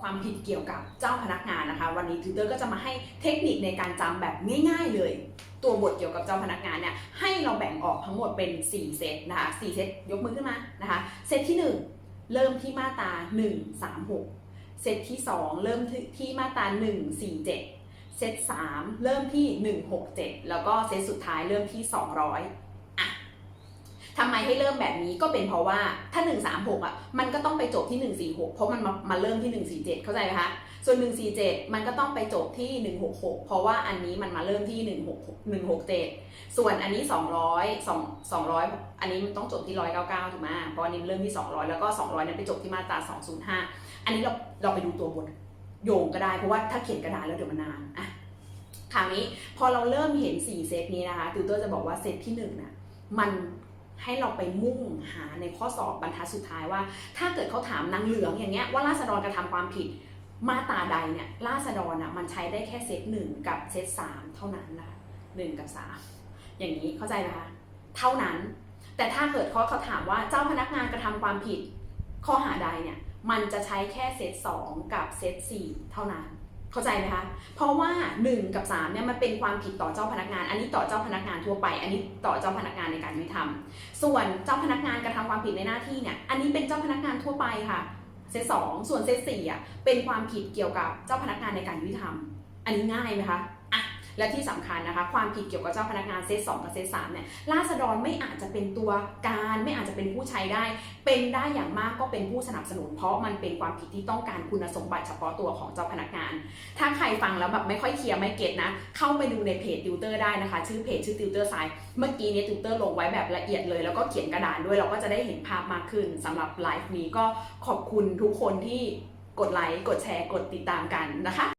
ความผิดเกี่ยวกับเจ้าพนักงานนะคะ วันนี้ทิวเตอร์ก็จะมาให้เทคนิคในการจำแบบง่าย ๆ เลย ตัวบทเกี่ยวกับเจ้าพนักงานเนี่ยให้เราแบ่งออกทั้งหมดเป็น 4 เซตนะคะ4เซตยกมือขึ้นมานะคะ เซตที่ 1 เริ่มที่มาตรา136 เซตที่ 2 เริ่มที่มาตรา147 เซต3 เริ่มที่ 167 แล้วก็เซตสุดท้ายเริ่มที่ 200อะ ทำไมให้เริ่มแบบนี้ก็เป็นเพราะว่าถ้า 136อะมันก็ต้องไปจบที่ 146 เพราะมันมามาเริ่มที่ 147 เข้าใจไหมคะ ส่วน 147 มันก็ต้องไปจบที่ 166 เพราะว่าอันนี้มันมาเริ่มที่ 166 167 ส่วนอันนี้ 200 2 200 อันนี้มันต้องจบที่ 199 ถูกไหมเพราะอันนี้มันเริ่มที่ 200 แล้วก็ 200 นั้นไปจบที่มาตรา 205 อันนี้เราเราไปดูตัวบทโยงก็ได้เพราะว่าถ้าเขียนกระดาษแล้วเดี๋ยวมันนานอะคราวนี้พอเราเริ่มเห็น 4 เซตนี้นะคะติวเตอร์จะบอกว่าเซตที่1น่ะมัน ให้เราไปมุ่งหาในข้อสอบบรรทัดสุดท้ายว่า ถ้าเกิดเขาถามนางเหลืองอย่างเงี้ยว่าราษฎรกระทำความผิดมาตราใดเนี่ยราษฎรอะมันใช้ได้แค่เซตหนึ่งกับเซตสามเท่านั้นนะคะหนึ่งกับสามอย่างนี้เข้าใจไหมคะเท่านั้น แต่ถ้าเกิดเขาเขาถามว่าเจ้าพนักงานกระทำความผิดข้อหาใดเนี่ยมันจะใช้แค่เซตสองกับเซตสี่เท่านั้น เข้าใจไหมคะ เพราะว่า 1 กับ3เนี่ยมันเป็นความผิดต่อเจ้าพนักงาน อันนี้ต่อเจ้าพนักงานทั่วไป อันนี้ต่อเจ้าพนักงานในการยุติธรรม ส่วนเจ้าพนักงานกระทำความผิดในหน้าที่เนี่ย อันนี้เป็นเจ้าพนักงานทั่วไปค่ะเซตสองส่วนเซตสี่อะเป็นความผิดเกี่ยวกับเจ้าพนักงานในการยุติธรรม อันนี้ง่ายไหมคะ และที่สำคัญนะคะ ความผิดเกี่ยวกับเจ้าพนักงานเซตสองกับเซตสามเนี่ยราษฎรไม่อาจจะเป็นตัวการไม่อาจจะเป็นผู้ใช้ได้ เป็นได้อย่างมากก็เป็นผู้สนับสนุน เพราะมันเป็นความผิดที่ต้องการคุณสมบัติเฉพาะตัวของเจ้าพนักงาน ถ้าใครฟังแล้วแบบไม่ค่อยเคลียร์ไม่เก็ตนะ เข้าไปดูในเพจติวเตอร์ได้นะคะ ชื่อเพจชื่อติวเตอร์ไซเมื่อกี้เนี่ยติวเตอร์ลงไว้แบบละเอียดเลย แล้วก็เขียนกระดานด้วยเราก็จะได้เห็นภาพมากขึ้นสำหรับไลฟ์นี้ก็ขอบคุณทุกคนที่กดไลค์กดแชร์กดติดตามกันนะคะ